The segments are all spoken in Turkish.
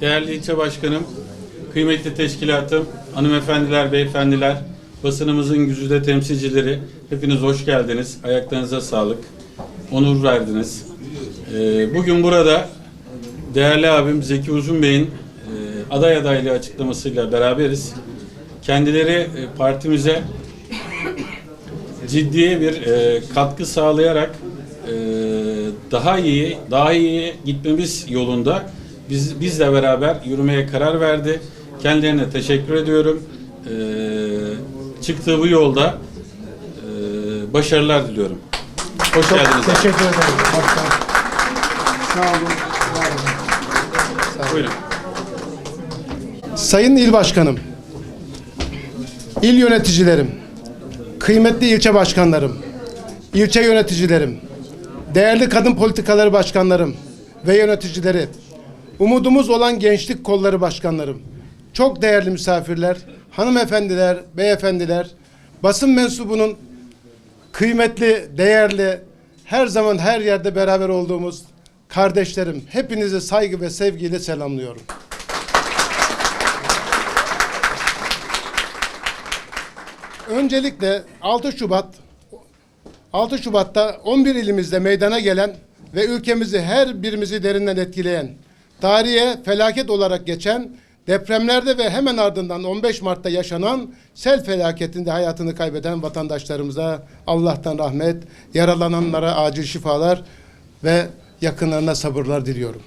Değerli ilçe başkanım, kıymetli teşkilatım, hanımefendiler, beyefendiler, basınımızın güzide temsilcileri, hepiniz hoş geldiniz. Ayaklarınıza sağlık. Onur verdiniz. Ee, bugün burada değerli abim Zeki Uzun Bey'in e, aday adaylığı açıklamasıyla beraberiz. Kendileri e, partimize ciddi bir e, katkı sağlayarak e, daha iyi, daha iyi gitmemiz yolunda biz bizle beraber yürümeye karar verdi. Kendilerine teşekkür ediyorum. E, çıktığı bu yolda e, başarılar diliyorum. Hoş geldiniz. Teşekkür ederim. Başkanım. Sağ olun. var olun. Buyurun. Sayın İl Başkanım, il yöneticilerim, kıymetli ilçe başkanlarım, ilçe yöneticilerim, değerli kadın politikaları başkanlarım ve yöneticileri, umudumuz olan gençlik kolları başkanlarım, çok değerli misafirler, hanımefendiler, beyefendiler, basın mensubunun kıymetli, değerli, her zaman her yerde beraber olduğumuz kardeşlerim, hepinizi saygı ve sevgiyle selamlıyorum. Öncelikle 6 Şubat 6 Şubat'ta 11 ilimizde meydana gelen ve ülkemizi her birimizi derinden etkileyen, tarihe felaket olarak geçen depremlerde ve hemen ardından 15 Mart'ta yaşanan sel felaketinde hayatını kaybeden vatandaşlarımıza Allah'tan rahmet, yaralananlara acil şifalar ve yakınlarına sabırlar diliyorum.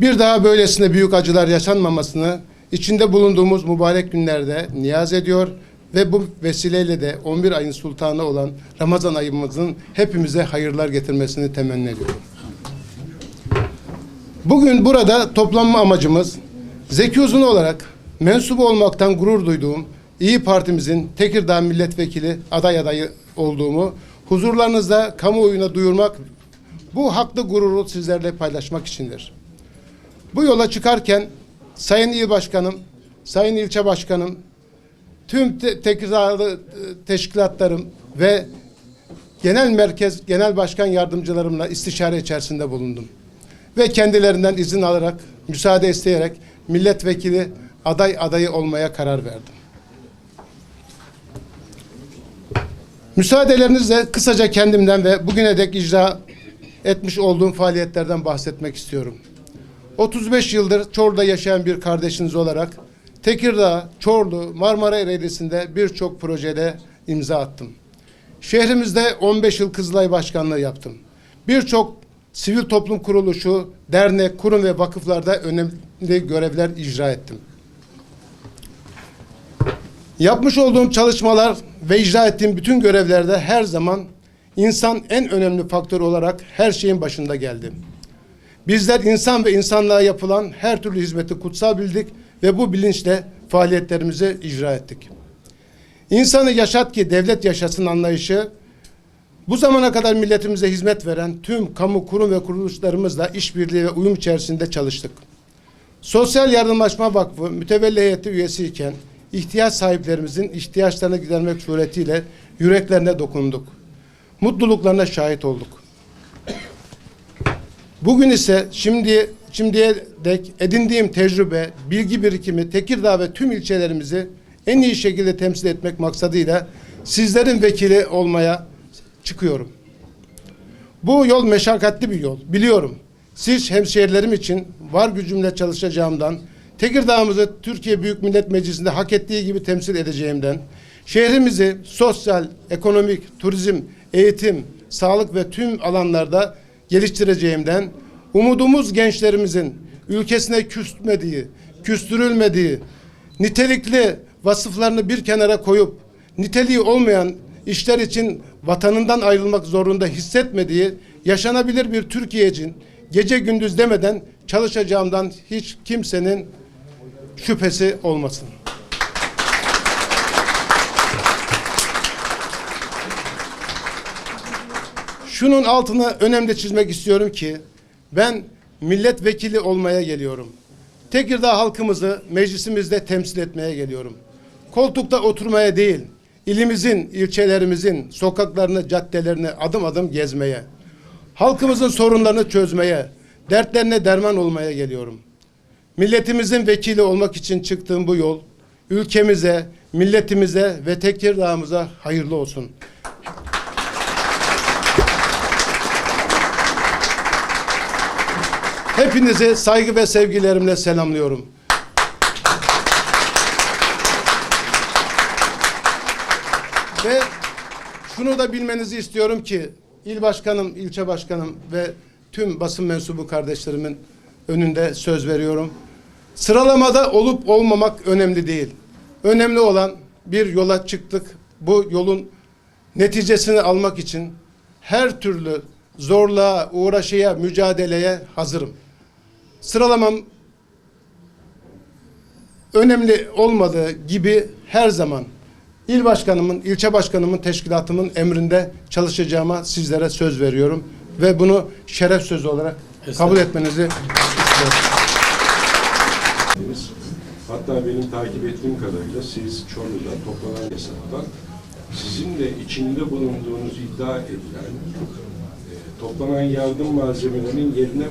Bir daha böylesine büyük acılar yaşanmamasını içinde bulunduğumuz mübarek günlerde niyaz ediyor ve bu vesileyle de 11 ayın sultanı olan Ramazan ayımızın hepimize hayırlar getirmesini temenni ediyorum. Bugün burada toplanma amacımız Zeki Uzun olarak mensubu olmaktan gurur duyduğum İyi Partimizin Tekirdağ Milletvekili aday adayı olduğumu huzurlarınızda kamuoyuna duyurmak bu haklı gururu sizlerle paylaşmak içindir. Bu yola çıkarken Sayın İl Başkanım, Sayın İlçe Başkanım, tüm te- Tekirdağlı e, teşkilatlarım ve genel merkez, genel başkan yardımcılarımla istişare içerisinde bulundum. Ve kendilerinden izin alarak, müsaade isteyerek milletvekili aday adayı olmaya karar verdim. Müsaadelerinizle kısaca kendimden ve bugüne dek icra etmiş olduğum faaliyetlerden bahsetmek istiyorum. 35 yıldır Çorlu'da yaşayan bir kardeşiniz olarak Tekirdağ, Çorlu, Marmara Ereğlisi'nde birçok projede imza attım. Şehrimizde 15 yıl Kızılay Başkanlığı yaptım. Birçok sivil toplum kuruluşu, dernek, kurum ve vakıflarda önemli görevler icra ettim. Yapmış olduğum çalışmalar ve icra ettiğim bütün görevlerde her zaman insan en önemli faktör olarak her şeyin başında geldi. Bizler insan ve insanlığa yapılan her türlü hizmeti kutsal bildik ve bu bilinçle faaliyetlerimizi icra ettik. İnsanı yaşat ki devlet yaşasın anlayışı bu zamana kadar milletimize hizmet veren tüm kamu kurum ve kuruluşlarımızla işbirliği ve uyum içerisinde çalıştık. Sosyal Yardımlaşma Vakfı mütevelli heyeti üyesiyken ihtiyaç sahiplerimizin ihtiyaçlarını gidermek suretiyle yüreklerine dokunduk. Mutluluklarına şahit olduk. Bugün ise şimdi şimdiye dek edindiğim tecrübe, bilgi birikimi Tekirdağ ve tüm ilçelerimizi en iyi şekilde temsil etmek maksadıyla sizlerin vekili olmaya çıkıyorum. Bu yol meşakkatli bir yol. Biliyorum. Siz hemşehrilerim için var gücümle çalışacağımdan, Tekirdağ'ımızı Türkiye Büyük Millet Meclisi'nde hak ettiği gibi temsil edeceğimden, şehrimizi sosyal, ekonomik, turizm, eğitim, sağlık ve tüm alanlarda geliştireceğimden, umudumuz gençlerimizin ülkesine küsmediği, küstürülmediği, nitelikli vasıflarını bir kenara koyup niteliği olmayan işler için vatanından ayrılmak zorunda hissetmediği yaşanabilir bir Türkiye için gece gündüz demeden çalışacağımdan hiç kimsenin şüphesi olmasın. Şunun altını önemli çizmek istiyorum ki ben milletvekili olmaya geliyorum. Tekirdağ halkımızı meclisimizde temsil etmeye geliyorum. Koltukta oturmaya değil, ilimizin, ilçelerimizin sokaklarını, caddelerini adım adım gezmeye, halkımızın sorunlarını çözmeye, dertlerine derman olmaya geliyorum. Milletimizin vekili olmak için çıktığım bu yol ülkemize, milletimize ve Tekirdağ'ımıza hayırlı olsun. Hepinizi saygı ve sevgilerimle selamlıyorum. Ve şunu da bilmenizi istiyorum ki il başkanım, ilçe başkanım ve tüm basın mensubu kardeşlerimin önünde söz veriyorum. Sıralamada olup olmamak önemli değil. Önemli olan bir yola çıktık. Bu yolun neticesini almak için her türlü zorluğa, uğraşıya, mücadeleye hazırım. Sıralamam önemli olmadığı gibi her zaman il başkanımın, ilçe başkanımın, teşkilatımın emrinde çalışacağıma sizlere söz veriyorum ve bunu şeref sözü olarak kabul etmenizi istiyorum. Hatta benim takip ettiğim kadarıyla siz Çorlu'da toplanan hesaptan sizin de içinde bulunduğunuz iddia edilen e, toplanan yardım malzemelerinin yerine